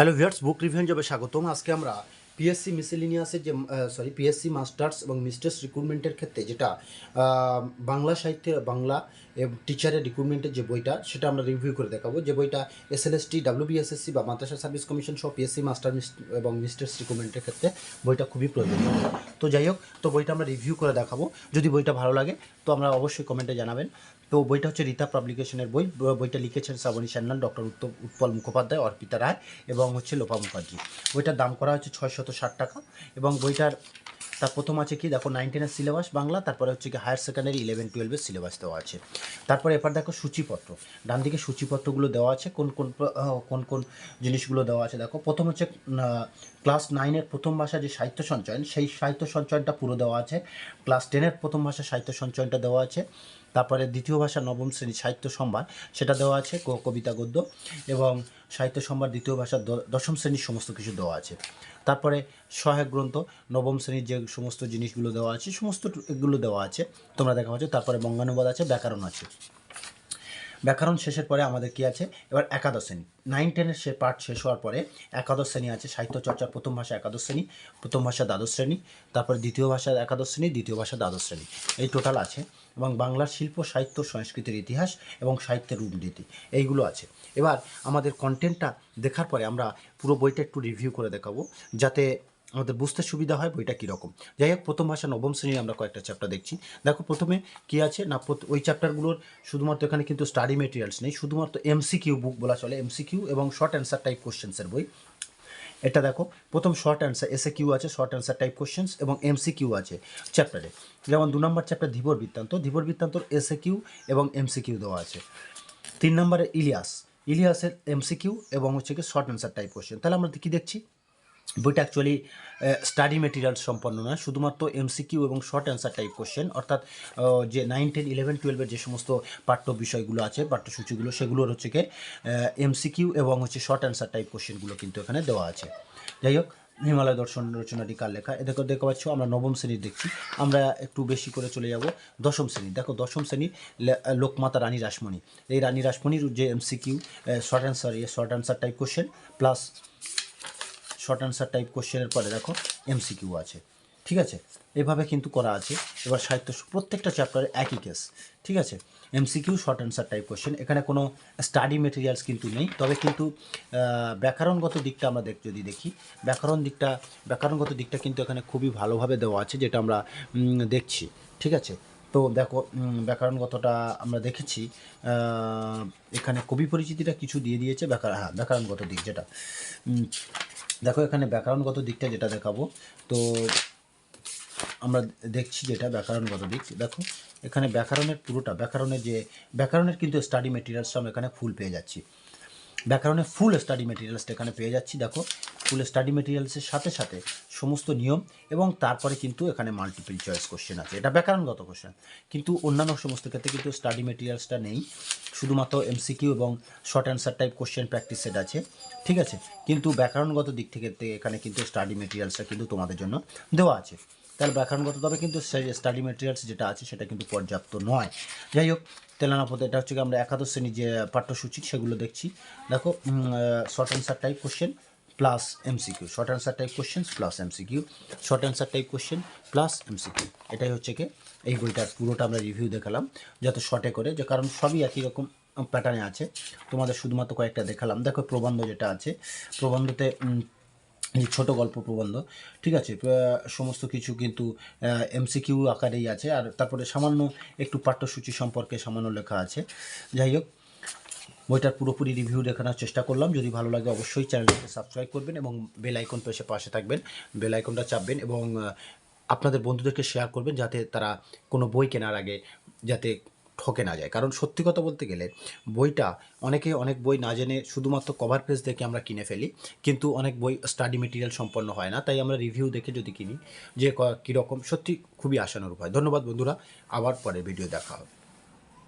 Hello viewers বুক review যাবে স্বাগতম। আজকে আমরা পিএসসি মিসেলিনিয়াসের যে সরি পিএসসি মাস্টার্স এবং মিস্টার্স রিক্রুটমেন্টের ক্ষেত্রে যেটা বাংলা সাহিত্যে বাংলা টিচারের রিক্রুটমেন্টের যে বইটা, সেটা আমরা রিভিউ করে দেখাবো। যে বইটা এসএলএসটি ডাব্লিউবিএসএসসি বা মাদ্রাসা সার্ভিস কমিশন সহ পিএসসি মাস্টার এবং মিস্টার্স রিক্রুটমেন্টের ক্ষেত্রে বইটা খুবই প্রয়োজনীয়। তো যাই হোক, তো বইটা আমরা রিভিউ করে দেখাবো। যদি বইটা ভালো লাগে, তো আমরা অবশ্যই কমেন্টে জানাবেন। তো বইটা হচ্ছে রীতা পাবলিকেশনের বই। বইটা লিখেছেন শ্রাবণী সান্যাল ডক্টর উত্তম, উৎপল মুখোপাধ্যায়, অর্পিতা রায় এবং হচ্ছে লোপা মুখার্জি। বইটার দাম করা হচ্ছে ছয়শত ষাট টাকা এবং বইটার, তার প্রথম আছে কি? দেখো নাইন টেনের সিলেবাস বাংলা, তারপরে হচ্ছে কি হায়ার সেকেন্ডারি ইলেভেন টুয়েলভের সিলেবাস দেওয়া আছে। তারপরে এবার দেখো সূচিপত্র। ডান দিকে সূচিপত্রগুলো দেওয়া আছে, কোন কোন কোন কোন জিনিসগুলো দেওয়া আছে দেখো। প্রথম হচ্ছে ক্লাস নাইনের প্রথম ভাষা যে সাহিত্য সঞ্চয়ন, সেই সাহিত্য সঞ্চয়নটা পুরো দেওয়া আছে। ক্লাস টেনের প্রথম ভাষা সাহিত্য সঞ্চয়নটা দেওয়া আছে। তারপরে দ্বিতীয় ভাষা নবম শ্রেণি সাহিত্য সম্ভার, সেটা দেওয়া আছে কবিতা, গদ্য এবং সাহিত্য সম্ভার দ্বিতীয় ভাষা দশম শ্রেণির সমস্ত কিছু দেওয়া আছে। তারপরে সহায়ক গ্রন্থ, নবম শ্রেণির যে সমস্ত জিনিসগুলো দেওয়া আছে সমস্ত এগুলো দেওয়া আছে, তোমরা দেখা হচ্ছে তারপরে বঙ্গানুবাদ আছে, ব্যাকরণ আছে। ব্যাকরণ শেষের পরে আমাদের কি আছে? এবার একাদশ শ্রেণি। নাইন টেনের সে পাঠ শেষ হওয়ার পরে একাদশ শ্রেণি আছে, সাহিত্য চর্চার প্রথম ভাষা একাদশ শ্রেণি, প্রথম ভাষা দ্বাদশ শ্রেণি, তারপরে দ্বিতীয় ভাষা একাদশ শ্রেণি, দ্বিতীয় ভাষা দ্বাদশ শ্রেণি। এই টোটাল আছে এবং বাংলার শিল্প, সাহিত্য, সংস্কৃতির ইতিহাস এবং সাহিত্যের রূপনীতি, এইগুলো আছে। এবার আমাদের কন্টেন্টটা দেখার পরে আমরা পুরো বইটা একটু রিভিউ করে দেখাবো, যাতে আমাদের বুঝতে সুবিধা হয় বইটা কীরকম। যাই হোক, প্রথম ভাষা, নবম শ্রেণির আমরা কয়েকটা চ্যাপ্টার দেখছি। দেখো, প্রথমে কি আছে? না ওই চ্যাপ্টারগুলোর শুধুমাত্র এখানে কিন্তু স্টাডি মেটেরিয়ালস নেই, শুধুমাত্র এমসিকিউ বুক বলা চলে এমসিকিউ এবং শর্ট অ্যান্সার টাইপ কোশ্চেন্সের বই। এটা দেখো, প্রথম শর্ট অ্যান্সার এসএ কিউ আছে শর্ট অ্যান্সার টাইপ কোশ্চেন্স এবং এমসি কিউ আছে চ্যাপ্টারে যেমন দু নম্বর চ্যাপ্টার ধীবর বৃত্তান্ত। ধীবর বৃত্তান্তর এসএ কিউ এবং এমসি কিউ দেওয়া আছে। তিন নম্বরে ইলিয়াস। ইলিয়াসের এমসিকিউ এবং হচ্ছে কি শর্ট অ্যান্সার টাইপ কোশ্চেন তাহলে আমরা কি দেখছি? বইটা অ্যাকচুয়ালি স্টাডি মেটেরিয়াল সম্পন্ন নয়, শুধুমাত্র এমসিকিউ এবং শর্ট অ্যান্সার টাইপ কোশ্চেন অর্থাৎ যে নাইন টেন ইলেভেন টুয়েলভের যে সমস্ত পাঠ্য বিষয়গুলো আছে, পাঠ্যসূচিগুলো, সেগুলোর হচ্ছে কি এমসিকিউ এবং হচ্ছে শর্ট অ্যান্সার টাইপ কোশ্চেনগুলো কিন্তু এখানে দেওয়া আছে। যাই হোক, হিমালয় দর্শন রচনাটি কার লেখা? দেখো, দেখতে পাচ্ছ, আমরা নবম শ্রেণির দেখছি। আমরা একটু বেশি করে চলে যাব দশম শ্রেণি দেখো, দশম শ্রেণির লে- লোকমাতা রানী রাসমণি। এই রানী রাসমণির যে MCQ short answer short answer type question plus short answer type কোশ্চেনের পরে দেখো এমসিকিউ আছে। ঠিক আছে? এভাবে কিন্তু করা আছে। এবার সাহিত্য প্রত্যেকটা চ্যাপ্টারে একই কেস ঠিক আছে? MCQ short answer type question এখানে কোনো স্টাডি মেটেরিয়ালস কিন্তু নেই। তবে কিন্তু ব্যাকরণগত দিকটা আমরা দেখ যদি দেখি, ব্যাকরণ দিকটা, ব্যাকরণগত দিকটা কিন্তু এখানে খুবই ভালোভাবে দেওয়া আছে, যেটা আমরা দেখছি। ঠিক আছে? তো দেখো ব্যাকরণগতটা আমরা দেখেছি। এখানে কবি পরিচিতিটা কিছু দিয়ে দিয়েছে ব্যাকরণ হ্যাঁ ব্যাকরণগত দিক যেটা। দেখো এখানে ব্যাকরণগত দিকটা যেটা দেখাবো, তো আমরা দেখছি যেটা ব্যাকরণগত দিক। দেখো, এখানে ব্যাকরণের পুরোটা, ব্যাকরণের যে, ব্যাকরণের কিন্তু স্টাডি মেটেরিয়ালসটা আমরা এখানে ফুল পেয়ে যাচ্ছি। ব্যাকরণের ফুল স্টাডি মেটেরিয়ালসটা এখানে পেয়ে যাচ্ছি। দেখো ফুল স্টাডি মেটেরিয়ালসের সাথে সাথে সমস্ত নিয়ম এবং তারপরে কিন্তু এখানে মাল্টিপল চয়েস কোশ্চেন আছে। এটা ব্যাকরণগত কোশ্চেন কিন্তু অন্যান্য সমস্ত ক্ষেত্রে কিন্তু স্টাডি মেটেরিয়ালসটা নেই। শুধুমাত্র এমসিকিউ এবং short answer type question practice set আছে। ঠিক আছে? কিন্তু ব্যাকরণগত দিক থেকে এখানে কিন্তু স্টাডি মেটেরিয়ালসটা কিন্তু তোমাদের জন্য দেওয়া আছে। তাহলে ব্যাকরণগত তবে কিন্তু স্টাডি মেটেরিয়ালস যেটা আছে সেটা কিন্তু পর্যাপ্ত নয়। যাই হোক তেলানা পথে এটা হচ্ছে আমরা একাদশ শ্রেণির যে পাঠ্যসূচি, সেগুলো দেখছি। দেখো short answer type question plus MCQ short answer type question plus MCQ short answer type question plus MCQ এটাই হচ্ছে কি এই বইটার পুরোটা আমরা রিভিউ দেখালাম, যাতে শর্টে করে যে কারণ সবই একই রকম প্যাটার্নে আছে। তোমাদের শুধুমাত্র কয়েকটা দেখালাম। দেখো প্রবন্ধ যেটা আছে, প্রবন্ধতে এই ছোট গল্প প্রবন্ধ, ঠিক আছে? সমস্ত কিছু কিন্তু এমসিকিউ আকারেই আছে। আর তারপরে সামান্য একটু পাঠ্যসূচি সম্পর্কে সামান্য লেখা আছে। যাই হোক বইটার পুরোপুরি রিভিউ দেখানোর চেষ্টা করলাম। যদি ভালো লাগে অবশ্যই চ্যানেলটাকে সাবস্ক্রাইব করবেন এবং বেল আইকন পেশে পাশে থাকবেন। বেল আইকনটা চাপবেন এবং আপনাদের বন্ধুদেরকে শেয়ার করবেন যাতে তারা কোনো বই কেনার আগে যাতে ঠকে না যায়। কারণ সত্যি কথা বলতে গেলে বইটা অনেকে অনেক বই না জেনে শুধুমাত্র কভার পেজ দেখে আমরা কিনে ফেলি, কিন্তু অনেক বই স্টাডি মেটেরিয়াল সম্পন্ন হয় না। তাই আমরা রিভিউ দেখে যদি কিনি, যে কীরকম, সত্যি খুবই আশানুরূপ হয়। ধন্যবাদ বন্ধুরা। আবার পরে ভিডিও দেখা হবে।